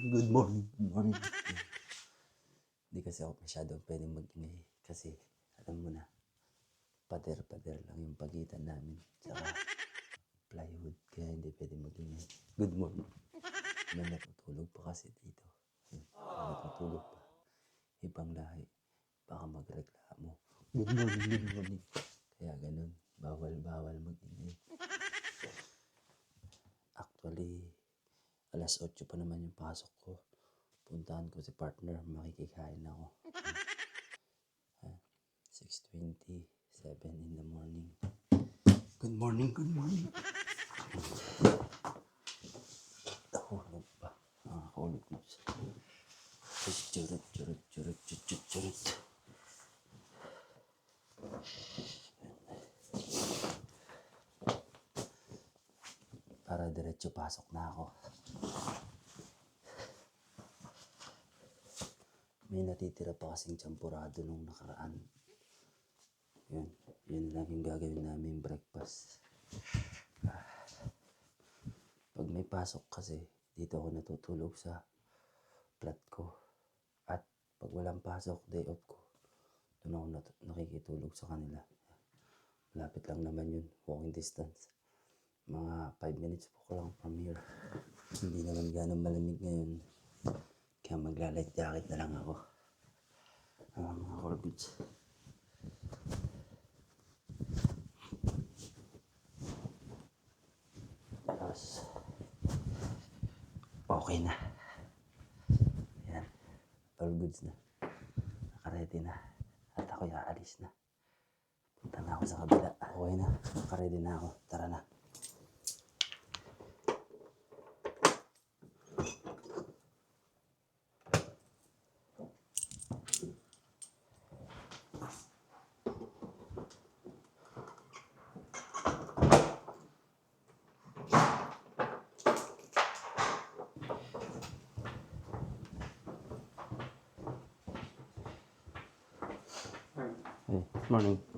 good morning, good morning. Hindi kasi ako masyado pwedeng mag-ingay. Kasi, alam mo na, pader-pader lang yung pagitan namin. Saka, plywood. Kaya hindi pwedeng mag-ingay. Good morning. May natutulog pa kasi dito. May natutulog pa. Ibang lahi. Baka magreklamo. Good morning, good morning. Kaya ganun. Bawal, bawal mag-ingay. Actually, alas 8 pa naman yung pasok ko. Puntahan ko si partner, makikikain ako. Ah, 6.27 in the morning. Good morning, good morning. Nahulog pa. Nakakahulog na siya. Churut, diretso pasok na ako. May natitira pa kasing champurado nung nakaraan. Yun, yun lang yung gagawin namin breakfast. Pag may pasok kasi, dito ako natutulog sa flat ko. At pag walang pasok, day off ko, doon ako nakikitulog sa kanila. Malapit lang naman yun, walking distance. Mga 5 minutes po ko lang from here. Hindi naman ganun malamig ngayon. Kaya magla-light jacket na lang ako. Ah, mga Corbits. Tapos, okay na. Yan. All goods na. Nakaready na. At ako aalis na. Punta na ako sa kabila. Okay na. Nakaready na ako. Tara na. Morning.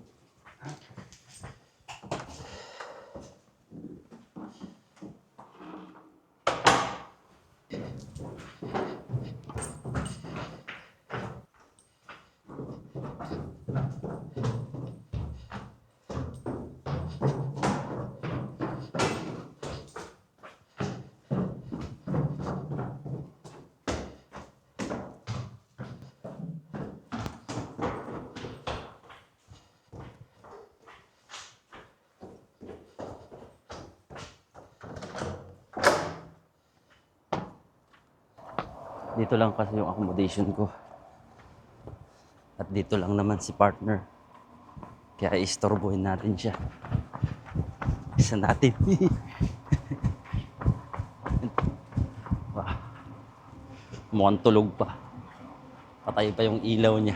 Dito lang kasi yung accommodation ko. At dito lang naman si partner. Kaya istorbohin natin siya. Isa natin. Mukhang tulog pa. Patay pa yung ilaw niya.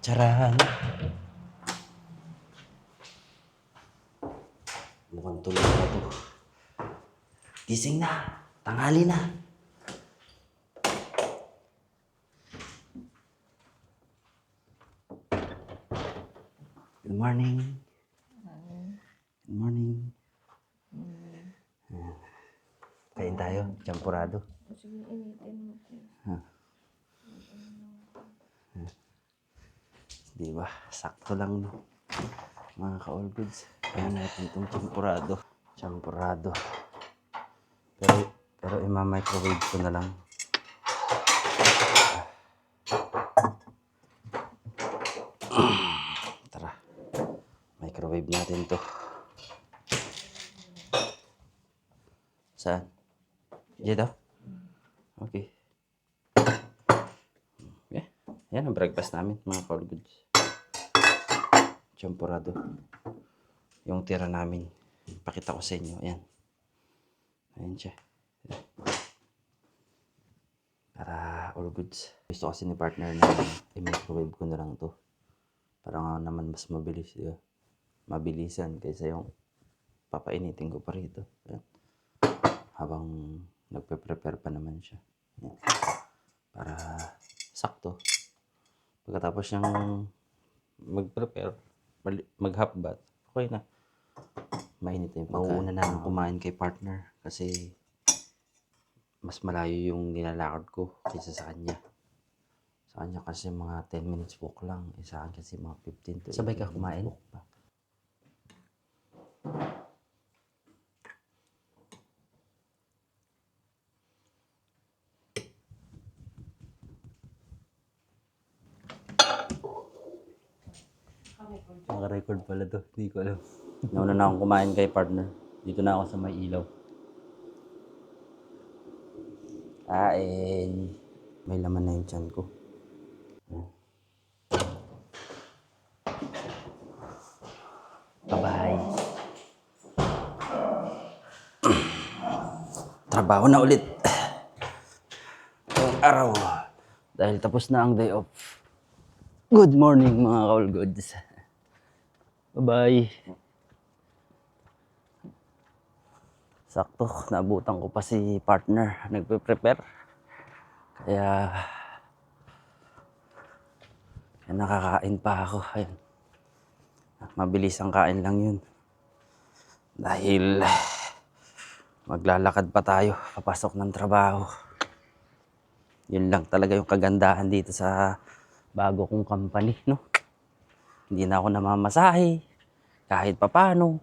Charan! Mukhang tulog na to. Gising na. Tanghali na. Good morning. Good morning. Ah. Kain tayo, champurado. Sige, initin mo po. Di ba? Sakto lang, no? Mga ka-all goods. Kaya natin itong champurado. Champurado. Pero, pero ima-microwave ko na lang. Tara. Microwave natin to. Saan? Dito? Okay. Okay. Yan ang breakfast namin, mga call goods. Champurado. Yung tira namin. Pakita ko sa inyo. Ayan. Ayan siya. Para all goods. Gusto kasi ni partner na i-microwave ko na lang to. Para nga naman mas mabilis. Di ba? Mabilisan kaysa yung papainitin ko pa rito. Ayan. Habang nagpe-prepare pa naman siya. Ayan. Para sakto. Pagkatapos niyang mag-prepare, mag-half bath, Okay na. Mainit na yung Mauuna na lang kumain kay partner kasi mas malayo yung nilalakad ko kaysa sa kanya. Sa kanya kasi mga 10 minutes walk lang. Eh, sa akin kasi mga 15 to Sabay ka 18 kumain? walk pa. Naka-record pala to. Hindi ko alam. Nauna na akong kumain kay partner. Dito na ako sa may ilaw. Kain. May laman na yung tiyan ko. Bye-bye. Trabaho na ulit. Ngayong araw. Dahil tapos na ang day off. Good morning mga kaul goods. Bye-bye. Sakto, naabutan ko pa si partner. Nagpe-prepare. Kaya... Kaya nakakain pa ako. Ayun. Mabilis ang kain lang yun. Dahil... Maglalakad pa tayo. Papasok ng trabaho. Yun lang talaga yung kagandahan dito sa bago kong company, no? Hindi na ako namamasahe. Kahit papano.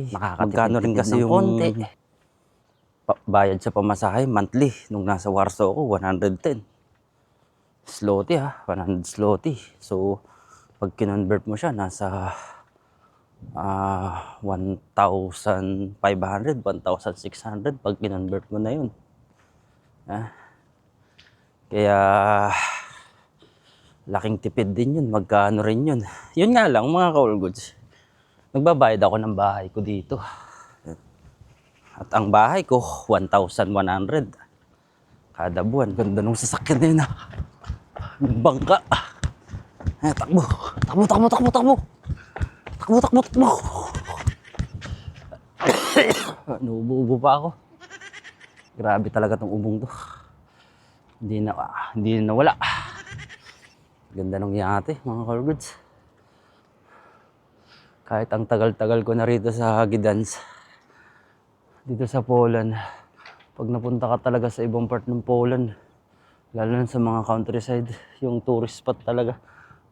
Nakakatipid rin kasi yung konti. Bayad sa pamasahe monthly. Nung nasa Warsaw ako, 110. Sloty ha, 100 sloty. So, pag kinonvert mo siya, nasa ah 1,500, 1,600 pag kinonvert mo na yun. Ah. Kaya, laking tipid din yun. Magkano rin yun. Yun nga lang, mga ka goods. Nagbabayad ako ng bahay ko dito. At ang bahay ko, 1,100. Kada buwan. Ganda nung sasakyan na yun ah. Bangka. Eh, takbo. Takbo, takbo, takbo, takbo. Takbo, takbo, takbo. Nuubo-ubo pa ako. Grabe talaga tong ubong to. Hindi na, ah, hindi na nawala. Ganda nung yate, mga Corgoods. Kahit ang tagal-tagal ko na rito sa Gdansk, dito sa Poland, pag napunta ka talaga sa ibang part ng Poland, lalo na sa mga countryside, yung tourist spot talaga,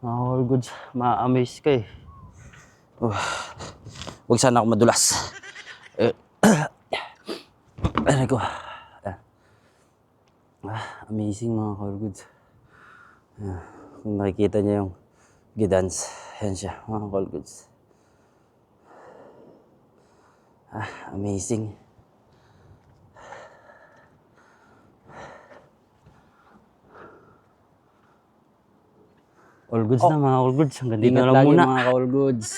mga Corgoods, ma-amaze ka eh. Uh, huwag sana ako madulas. Eh, Aray ko. Ah. Ah, amazing mga Corgoods. Ah, kung nakikita niyo yung Gdansk, yan siya, mga Corgoods. Ah, amazing. All goods na mga all goods. Hanggang dito na lang muna. mga ka-all goods.